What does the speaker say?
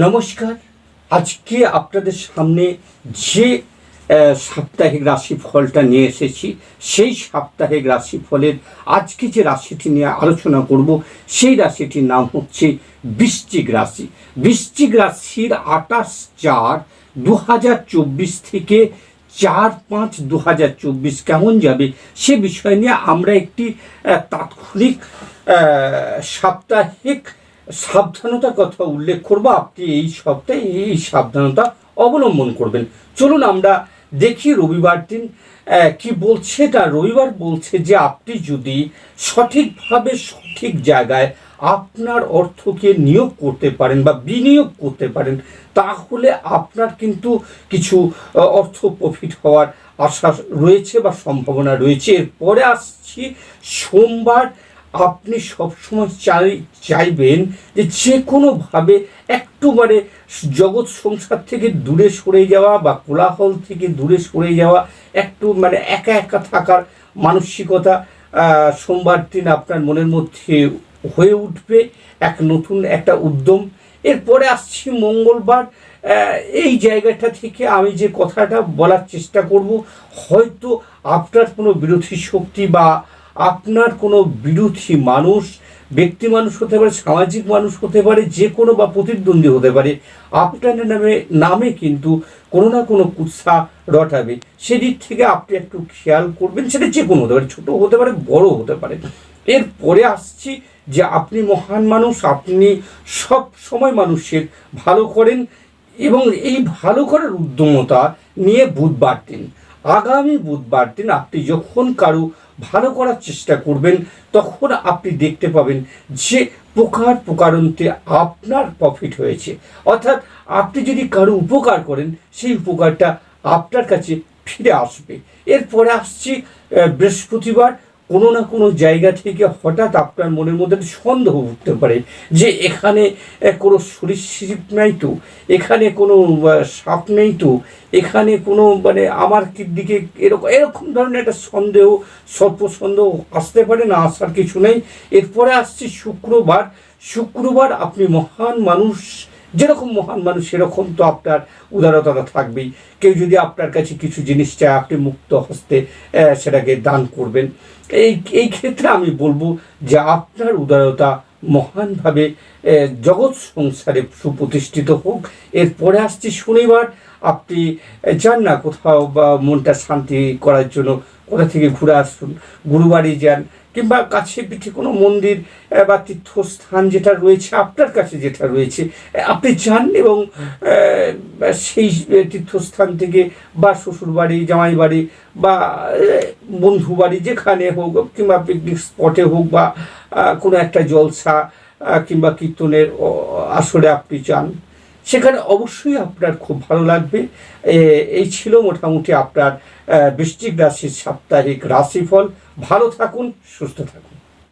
নমস্কার। আজকে আপনাদের সামনে যে সাপ্তাহিক রাশিফলটা নিয়ে এসেছি, সেই সাপ্তাহিক রাশিফলের আজকে যে রাশিটি নিয়ে আলোচনা করব, সেই রাশিটির নাম হচ্ছে বৃশ্চিক রাশি। বৃশ্চিক রাশির আঠাশ চার দু থেকে চার পাঁচ দু কেমন যাবে, সে বিষয় নিয়ে আমরা একটি তাৎক্ষণিক সাপ্তাহিক সাবধানতার কথা উল্লেখ করব। আপনি এই সপ্তাহে এই সাবধানতা অবলম্বন করবেন। চলুন আমরা দেখি রবিবার দিন কি বলছে তা রবিবার বলছে যে আপনি যদি সঠিকভাবে সঠিক জায়গায় আপনার অর্থকে নিয়োগ করতে পারেন বা বিনিয়োগ করতে পারেন, তাহলে আপনার কিন্তু কিছু অর্থ প্রফিট হওয়ার আশা রয়েছে বা সম্ভাবনা রয়েছে। এরপরে আসছি সোমবার আপনি সবসময় চাই, চাইবেন যে যে কোনোভাবে একটু মানে জগৎ সংসার থেকে দূরে সরে যাওয়া বা কোলাহল থেকে দূরে সরে যাওয়া, একটু মানে একা একা থাকার মানসিকতা সোমবার দিন আপনার মনের মধ্যে হয়ে উঠবে এক নতুন একটা উদ্যম। এরপরে আসছি মঙ্গলবার এই জায়গাটা থেকে আমি যে কথাটা বলার চেষ্টা করব, হয়তো আপনার কোনো বিরোধী শক্তি বা আপনার কোনো বিরোধী মানুষ, ব্যক্তি মানুষ হতে পারে, সামাজিক মানুষ হতে পারে, যে কোনো বা প্রতিদ্বন্দ্বী হতে পারে, আপনার নামে নামে কিন্তু কোনো না কোনো কুৎসা রটাবে। সেদিক থেকে আপনি একটু খেয়াল করবেন, সেটা যে কোনো হতে পারে, ছোটো হতে পারে, বড় হতে পারে। এরপরে আসছি যে আপনি মহান মানুষ, আপনি সব সময় মানুষের ভালো করেন এবং এই ভালো করার উদ্যমতা নিয়ে বুধবার দিন, আগামী বুধবার দিন আপনি যখন কারও ভালো করার চেষ্টা করবেন, তখন আপনি দেখতে পাবেন যে প্রকার প্রকারান্তে আপনার প্রফিট হয়েছে। অর্থাৎ আপনি যদি কারও উপকার করেন, সেই উপকারটা আপনার কাছে ফিরে আসবে। এরপরে আসছি বৃহস্পতিবার কোনো না কোনো জায়গা থেকে হঠাৎ আপনার মনের মধ্যে সন্দেহ উঠতে পারে যে এখানে কোনো সরীসৃপ নাই তো, এখানে কোনো সাপ নেই তো, এখানে কোনো মানে আমার দিকে এরকম এরকম ধরনের একটা সন্দেহ, স্বল্প সন্দেহ আসতে পারে, না আসার কিছু নেই। এরপরে আসছে শুক্রবার। শুক্রবার আপনি মহান মানুষ যেরকম মহান মানুষ, সেরকম তো আপনার উদারতা থাকবেই। কেউ যদি আপনার কাছে কিছু জিনিস চায়, আপনি মুক্ত হস্তে সেটাকে দান করবেন। এই এই ক্ষেত্রে আমি বলব যে আপনার উদারতা মহানভাবে জগৎ সংসারে সুপ্রতিষ্ঠিত হোক। এরপরে আসছি শনিবার, আপনি যান না কোথাও বা মনটা শান্তি করার জন্য থেকে ঘুরে আসুন, গুরুবাড়ি যান, কিংবা কাছে পিঠে কোনো মন্দির বা তীর্থস্থান যেটা রয়েছে, আপনার কাছে যেটা রয়েছে আপনি যান এবং সেই তীর্থস্থান থেকে বা শ্বশুরবাড়ি জামাই বাড়ি বা বন্ধু বাড়ি যেখানে হোক, কিংবা পিকনিক স্পটে হোক, বা কোনো একটা জলসা কিংবা কীর্তনের আসরে আপনি যান। সেখানে অবশ্যই আপনার খুব ভালো লাগবে। এই ছিল মোটামুটি আপনার বৃষ্টিক রাশির সাপ্তাহিক রাশিফল। ভালো থাকুন, সুস্থ থাকুন।